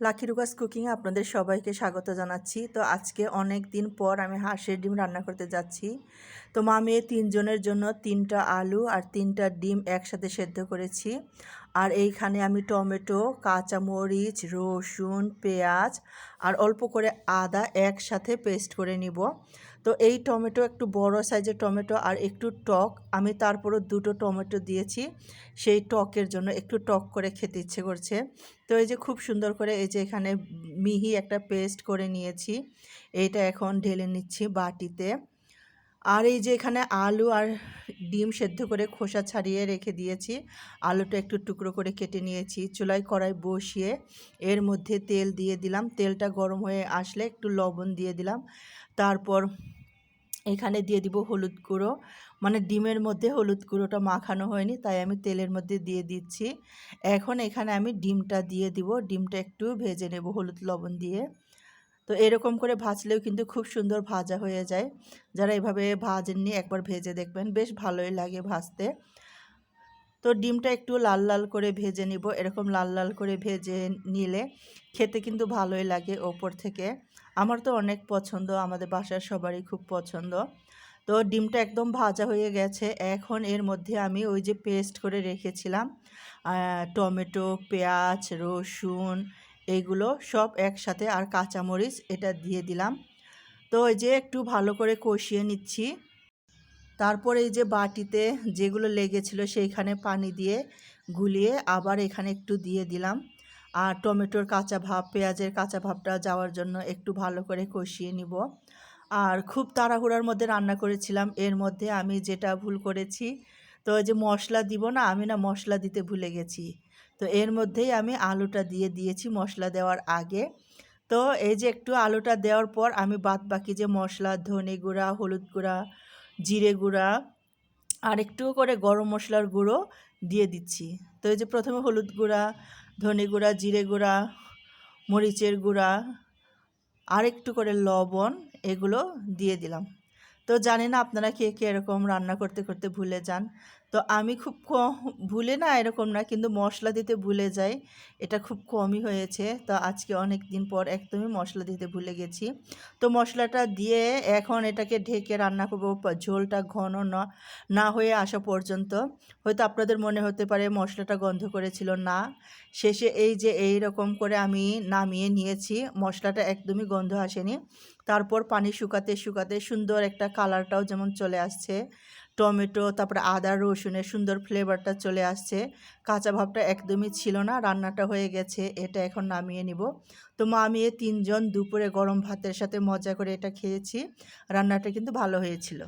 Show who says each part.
Speaker 1: Lucky রুকাস কুকিংয়ে আপনাদের সবাইকে স্বাগত জানাচ্ছি। তো আজকে অনেক দিন পর আমি হাঁসের ডিম রান্না করতে যাচ্ছি। তো মা মেয়ে তিনজনের জন্য তিনটা আলু আর তিনটা ডিম একসাথে সেদ্ধ করেছি। আর এইখানে আমি টমেটো, কাঁচামরিচ, রসুন, পেঁয়াজ আর অল্প করে আদা একসাথে পেস্ট করে নিব। তো এই টমেটো একটু বড় সাইজের টমেটো আর একটু টক, আমি তারপরও দুটো টমেটো দিয়েছি। সেই টকের জন্য একটু টক করে খেতে ইচ্ছে করছে। তো এই যে খুব সুন্দর করে এই যে এখানে মিহি একটা পেস্ট করে নিয়েছি। এইটা এখন ঢেলে নিচ্ছি বাটিতে। আর এই যে এখানে আলু আর ডিম সেদ্ধ করে খোসা ছাড়িয়ে রেখে দিয়েছি। আলুটা একটু টুকরো করে কেটে নিয়েছি। চুলায় কড়াই বসিয়ে এর মধ্যে তেল দিয়ে দিলাম। তেলটা গরম হয়ে আসলে একটু লবণ দিয়ে দিলাম। তারপর এখানে দিয়ে দিব হলুদ গুঁড়ো। মানে ডিমের মধ্যে হলুদ গুঁড়োটা মাখানো হয়নি, তাই আমি তেলের মধ্যে দিয়ে দিচ্ছি। এখন এখানে আমি ডিমটা দিয়ে দিব। ডিমটা একটু ভেজে নেব হলুদ লবণ দিয়ে। তো এরকম করে ভাজলেও কিন্তু খুব সুন্দর ভাজা হয়ে যায়। যারা এভাবে ভাজেননি একবার ভেজে দেখবেন, বেশ ভালোই লাগে ভাজতে। তো ডিমটা একটু লাল লাল করে ভেজে নিব, এরকম লাল লাল করে ভেজে নিলে খেতে কিন্তু ভালোই লাগে ওপর থেকে। আমার তো অনেক পছন্দ, আমাদের বাসার সবারই খুব পছন্দ। তো ডিমটা একদম ভাজা হয়ে গেছে, এখন এর মধ্যে আমি ওই যে পেস্ট করে রেখেছিলাম টমেটো, পেঁয়াজ, রসুন এইগুলো সব একসাথে আর কাঁচামরিচ এটা দিয়ে দিলাম। তো ওই যে একটু ভালো করে কষিয়ে নিচ্ছি। তারপর এই যে বাটিতে যেগুলো লেগেছিল সেইখানে পানি দিয়ে গুলিয়ে আবার এখানে একটু দিয়ে দিলাম। আর টমেটোর কাঁচা ভাব, পেঁয়াজের কাঁচা ভাবটা যাওয়ার জন্য একটু ভালো করে কষিয়ে নিব। আর খুব তাড়াহুড়ার মধ্যে রান্না করেছিলাম। এর মধ্যে আমি যেটা ভুল করেছি তো যে মশলা দিব না, আমি না মশলা দিতে ভুলে গেছি। তো এর মধ্যেই আমি আলুটা দিয়ে দিয়েছি মশলা দেওয়ার আগে। তো এই যে একটু আলুটা দেওয়ার পর আমি বাদ বাকি যে মশলা, ধনে গুঁড়া, হলুদ গুঁড়া, জিরে গুঁড়া, আর একটু করে গরম মশলার গুঁড়ো দিয়ে দিচ্ছি। তো এই যে প্রথমে হলুদ গুঁড়া, ধনে গুঁড়া, জিরে গুঁড়া, মরিচের গুঁড়া আর একটু করে লবণ এগুলো দিয়ে দিলাম। তো জানি না আপনারা কে কে এরকম রান্না করতে করতে ভুলে যান। তো আমি খুব কম, ভুলে না এরকম না, কিন্তু মশলা দিতে ভুলে যাই। এটা খুব কমই হয়েছে। তো আজকে অনেক দিন পর একদমই মশলা দিতে ভুলে গেছি। তো মশলাটা দিয়ে এখন এটাকে ঢেকে রান্না করব ঝোলটা ঘন না না হয়ে আসা পর্যন্ত। হয়তো আপনাদের মনে হতে পারে মশলাটা গন্ধ করেছিল, না। শেষে এই যে এই রকম করে আমি নামিয়ে নিয়েছি, মশলাটা একদমই গন্ধ আসেনি। তারপর পানি শুকাতে শুকাতে সুন্দর একটা কালারটাও যেমন চলে আসছে। টমেটো, তারপরে আদা, রসুনের সুন্দর ফ্লেভারটা চলে আসছে। কাঁচা ভাবটা একদমই ছিল না, রান্নাটা হয়ে গেছে, এটা এখন নামিয়ে নিব। তো মা তিনজন দুপুরে গরম ভাতের সাথে মজা করে এটা খেয়েছি। রান্নাটা কিন্তু ভালো হয়েছিল।